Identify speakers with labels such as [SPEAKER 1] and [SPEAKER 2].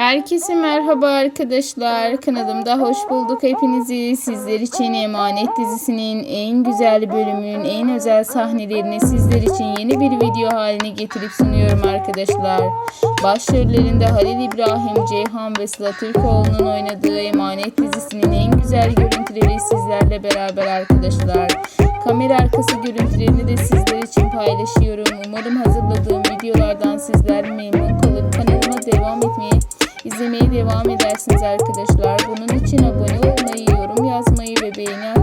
[SPEAKER 1] Herkese merhaba arkadaşlar. Kanalımda hoş bulduk hepinizi. Sizler için Emanet dizisinin en güzel bölümünün en özel sahnelerini sizler için yeni bir video haline getirip sunuyorum arkadaşlar. Başrollerinde Halil İbrahim, Ceyhan ve Sıla Türkoğlu'nun oynadığı Emanet dizisinin en güzel görüntüleri sizlerle beraber arkadaşlar. Kamera arkası görüntülerini de sizler için paylaşıyorum. Umarım hazırladığım videolardan sizler memnun kalıp kanalıma devam etmeyi izlemeye devam edersiniz arkadaşlar. Bunun için abone olmayı, yorum yazmayı ve beğeni